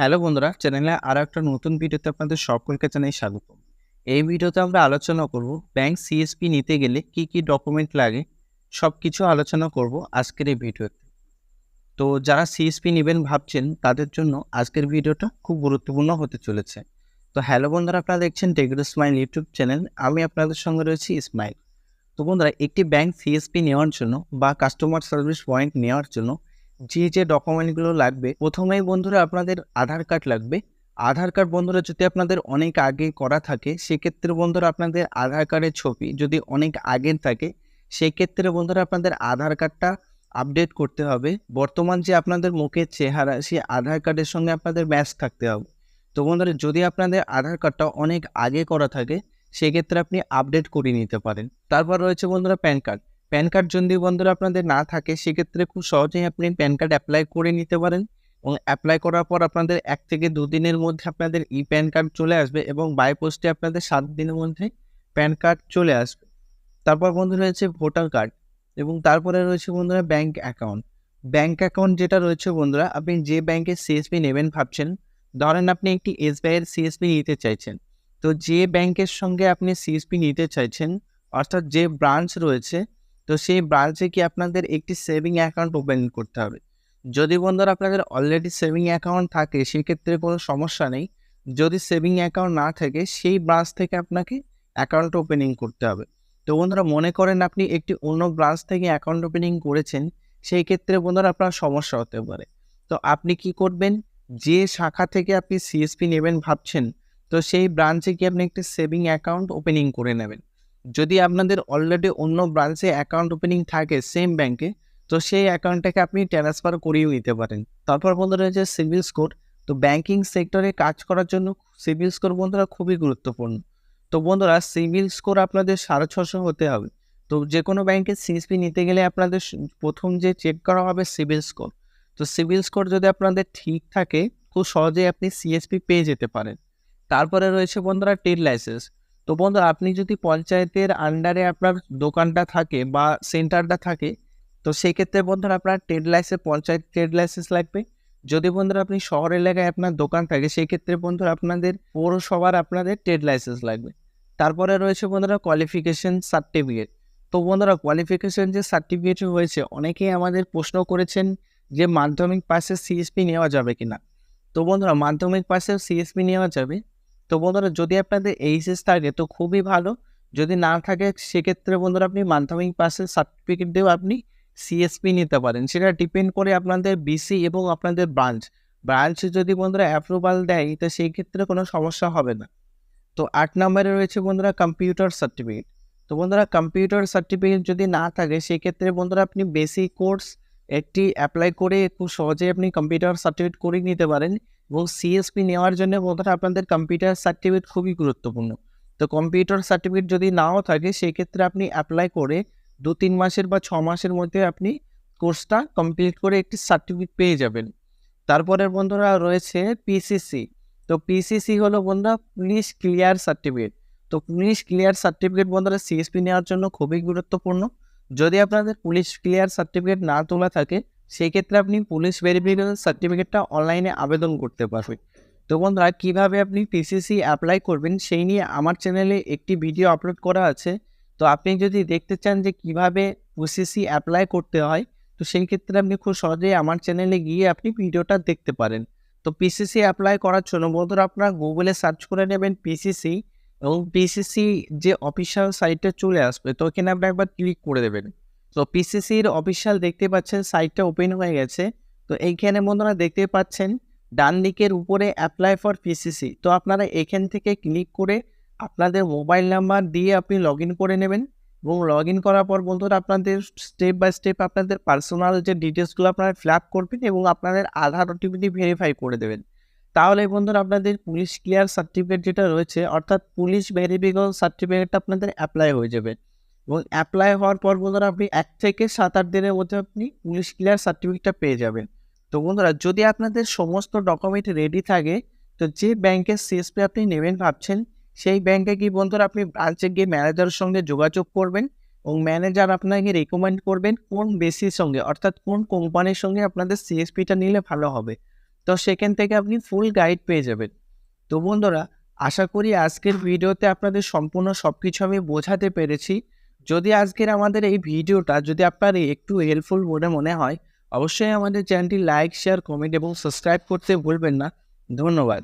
Hello বন্ধুরা, চ্যানেলে আরও একটা নতুন ভিডিওতে আপনাদের সকলকে জানাই স্বাগত। এই ভিডিওতে আমরা আলোচনা করব ব্যাংক সিএসপি নিতে গেলে কি কি ডকুমেন্ট লাগে সব কিছু আলোচনা করব আজকের এই ভিডিওতে। তো যারা সিএসপি নেবেন ভাবছেন, তাদের জন্য আজকের ভিডিওটা খুব গুরুত্বপূর্ণ হতে চলেছে। তো হ্যালো বন্ধুরা, আপনারা দেখছেন টেগর স্মাইল ইউটিউব চ্যানেল, আমি আপনাদের সঙ্গে রয়েছি ইসমাইল তো বন্ধুরা, একটি ব্যাংক সিএসপি নেওয়ার জন্য বা কাস্টমার সার্ভিস পয়েন্ট নেওয়ার জন্য যে যে ডকুমেন্টগুলো লাগবে, প্রথমেই বন্ধুরা আপনাদের আধার কার্ড লাগবে। আধার কার্ড বন্ধুরা যদি আপনাদের অনেক আগে করা থাকে, সেক্ষেত্রে বন্ধুরা আপনাদের আধার কার্ডের ছবি যদি অনেক আগের থাকে, সেক্ষেত্রে বন্ধুরা আপনাদের আধার কার্ডটা আপডেট করতে হবে। বর্তমান যে আপনাদের মুখের চেহারা, সেই আধার কার্ডের সঙ্গে আপনাদের ম্যাচ থাকতে হবে। তো বন্ধুরা, যদি আপনাদের আধার কার্ডটা অনেক আগে করা থাকে, সেক্ষেত্রে আপনি আপডেট করে নিতে পারেন। তারপর রয়েছে বন্ধুরা প্যান কার্ড প্যান কার্ড যদি বন্ধুরা আপনাদের না থাকে, সেক্ষেত্রে খুব সহজেই আপনি প্যান কার্ড অ্যাপ্লাই করে নিতে পারেন। এবং অ্যাপ্লাই করার পর আপনাদের এক থেকে দুদিনের মধ্যে আপনাদের ই প্যান কার্ড চলে আসবে এবং বাই পোস্টে আপনাদের সাত দিনের মধ্যে প্যান কার্ড চলে আসবে। তারপর বন্ধু রয়েছে ভোটার কার্ড এবং তারপরে রয়েছে বন্ধুরা ব্যাংক অ্যাকাউন্ট ব্যাংক অ্যাকাউন্ট যেটা রয়েছে বন্ধুরা, আপনি যে ব্যাংকে সিএসপি নেবেন ভাবছেন, ধরেন আপনি একটি এসবিআইয়ের সিএসপি নিতে চাইছেন। তো যে ব্যাংকের সঙ্গে আপনি সিএসপি নিতে চাইছেন, অর্থাৎ যে ব্রাঞ্চ রয়েছে তো সেই ব্রাঞ্চে কি আপনাদের একটি সেভিং অ্যাকাউন্ট ওপেন করতে হবে? যদি বন্ধুরা আপনাদের অলরেডি সেভিং অ্যাকাউন্ট থাকে, সেক্ষেত্রে কোনো সমস্যা নেই। যদি সেভিং অ্যাকাউন্ট না থাকে, সেই ব্রাঞ্চ থেকে আপনাকে অ্যাকাউন্ট ওপেনিং করতে হবে। তো বন্ধুরা, মনে করেন আপনি একটি অন্য ব্রাঞ্চ থেকে অ্যাকাউন্ট ওপেনিং করেছেন, সেই ক্ষেত্রে বন্ধুরা আপনার সমস্যা হতে পারে। তো আপনি কি করবেন? যে শাখা থেকে আপনি সিএসপি নেবেন ভাবছেন, তো সেই ব্রাঞ্চে কি আপনি একটি সেভিং অ্যাকাউন্ট ওপেনিং করে নেবেন। যদি আপনাদের অলরেডি অন্য ব্রাঞ্চে অ্যাকাউন্ট ওপেনিং থাকে সেম ব্যাংকে তো সেই অ্যাকাউন্টটাকে আপনি ট্রান্সফার করিয়েও নিতে পারেন। তারপর বন্ধুরা রয়েছে সিভিল স্কোর তো ব্যাংকিং সেক্টরে কাজ করার জন্য সিভিল স্কোর বন্ধুরা খুবই গুরুত্বপূর্ণ। তো বন্ধুরা সিভিল স্কোর আপনাদের সাড়ে ছশো হতে হবে। তো যে কোনো ব্যাংকে সিএসপি নিতে গেলে আপনাদের প্রথম যে চেক করা হবে সিভিল স্কোর তো সিভিল স্কোর যদি আপনাদের ঠিক থাকে, খুব সহজেই আপনি সিএসপি পেয়ে যেতে পারেন। তারপরে রয়েছে বন্ধুরা ট্রেড লাইসেন্স তো বন্ধু, আপনি যদি পঞ্চায়েতের আন্ডারে আপনার দোকানটা থাকে বা সেন্টারটা থাকে, তো সেক্ষেত্রে বন্ধুরা আপনার trade licence panchayat trade licence লাগবে। যদি বন্ধুরা আপনি শহর এলাকায় আপনার দোকান থাকে সেই ক্ষেত্রে বন্ধুরা আপনাদের পৌরসভার আপনাদের ট্রেড লাইসেন্স লাগবে। তারপরে রয়েছে বন্ধুরা কোয়ালিফিকেশন সার্টিফিকেট তো বন্ধুরা কোয়ালিফিকেশন যে সার্টিফিকেট হয়েছে অনেকেই আমাদের প্রশ্ন করেছেন যে মাধ্যমিক পাশে সিএসপি নেওয়া যাবে কিনা। তো বন্ধুরা, মাধ্যমিক পাশে সিএসপি নেওয়া যাবে। তো বন্ধুরা, যদি আপনাদের এইচএস থাকে তো খুবই ভালো। যদি না থাকে, সেক্ষেত্রে বন্ধুরা আপনি মাধ্যমিক পাসের সার্টিফিকেট দিয়েও আপনি সিএসপি নিতে পারেন। সেটা ডিপেন্ড করে আপনাদের বিসি এবং আপনাদের ব্রাঞ্চ ব্রাঞ্চ যদি বন্ধুরা অ্যাপ্রুভাল দেয়, তো সেই ক্ষেত্রে কোনো সমস্যা হবে না। তো আট নম্বরে রয়েছে বন্ধুরা কম্পিউটার সার্টিফিকেট তো বন্ধুরা কম্পিউটার সার্টিফিকেট যদি না থাকে, সেক্ষেত্রে বন্ধুরা আপনি বেসিক কোর্স একটি অ্যাপ্লাই করে খুব সহজেই আপনি কম্পিউটার সার্টিফিকেট করে নিতে পারেন। এবং সিএসপি নেওয়ার জন্য বন্ধুরা আপনাদের কম্পিউটার সার্টিফিকেট খুবই গুরুত্বপূর্ণ। তো কম্পিউটার সার্টিফিকেট যদি নাও থাকে সেই ক্ষেত্রে আপনি অ্যাপ্লাই করে দু তিন মাসের বা ছ মাসের মধ্যে আপনি কোর্সটা কমপ্লিট করে একটি সার্টিফিকেট পেয়ে যাবেন। তারপরের বন্ধুরা রয়েছে পিসিসি তো পিসিসি হলো বন্ধুরা পুলিশ ক্লিয়ার সার্টিফিকেট তো পুলিশ ক্লিয়ার সার্টিফিকেট বন্ধুরা সিএসপি নেওয়ার জন্য খুবই গুরুত্বপূর্ণ। যদি আপনাদের পুলিশ ক্লিয়ার সার্টিফিকেট না তোলা থাকে সেই ক্ষেত্রে আপনি পুলিশ ভেরিফিকেশন সার্টিফিকেটটা অনলাইনে আবেদন করতে পারবেন। তো বন্ধুরা, কীভাবে আপনি পিসিসি অ্যাপ্লাই করবেন সেই নিয়ে আমার চ্যানেলে একটি ভিডিও আপলোড করা আছে। তো আপনি যদি দেখতে চান যে কীভাবে পিসিসি অ্যাপ্লাই করতে হয়, তো সেই ক্ষেত্রে আপনি খুব সহজেই আমার চ্যানেলে গিয়ে আপনি ভিডিওটা দেখতে পারেন। তো পিসিসি অ্যাপ্লাই করার জন্য বন্ধুরা, আপনারা গুগলে সার্চ করে নেবেন পিসিসি এবং পিসিসি যে অফিসিয়াল সাইটে চলে আসবে, তো এখানে আপনি একবার ক্লিক করে দেবেন। তো পিসিসির অফিসিয়াল দেখতে পাচ্ছেন সাইটটা ওপেন হয়ে গেছে। তো এইখানে বন্ধুরা দেখতে পাচ্ছেন, ডান দিকের উপরে অ্যাপ্লাই ফর পিসিসি তো আপনারা এখান থেকে ক্লিক করে আপনাদের মোবাইল নাম্বার দিয়ে আপনি লগ করে নেবেন এবং লগ করার পর বন্ধুরা আপনাদের স্টেপ বাই স্টেপ আপনাদের পার্সোনাল যে ডিটেলসগুলো আপনারা ফিল আপ করবেন এবং আপনাদের আধার ওটিপিটি ভেরিফাই করে দেবেন। তাহলে বন্ধুরা আপনাদের পুলিশ ক্লিয়ার সার্টিফিকেট যেটা রয়েছে, অর্থাৎ পুলিশ ভেরিফিকেশন সার্টিফিকেটটা আপনাদের অ্যাপ্লাই হয়ে যাবে। এবং অ্যাপ্লাই হওয়ার পর বন্ধুরা আপনি এক থেকে সাত, আট দিনের মধ্যে আপনি পুলিশ ক্লিয়ার সার্টিফিকেটটা পেয়ে যাবেন। তো বন্ধুরা, যদি আপনাদের সমস্ত ডকুমেন্ট রেডি থাকে, তো যে ব্যাংকের সিএসপি আপনি নেবেন ভাবছেন, সেই ব্যাংকে কি বন্ধুরা আপনি ব্রাঞ্চে গিয়ে ম্যানেজারের সঙ্গে যোগাযোগ করবেন এবং ম্যানেজার আপনাকে রেকমেন্ড করবেন কোন বেসির সঙ্গে, অর্থাৎ কোন কোম্পানির সঙ্গে আপনাদের সিএসপিটা নিলে ভালো হবে। তো সেখান থেকে আপনি ফুল গাইড পেয়ে যাবেন। তো বন্ধুরা, আশা করি আজকের ভিডিওতে আপনাদের সম্পূর্ণ সব কিছু আমি বোঝাতে পেরেছি। যদি আজকের আমাদের এই ভিডিওটা যদি আপনার একটু হেল্পফুল বলে মনে হয়, অবশ্যই আমাদের চ্যানেলটি লাইক শেয়ার কমেন্ট এবং সাবস্ক্রাইব করতে ভুলবেন না। ধন্যবাদ।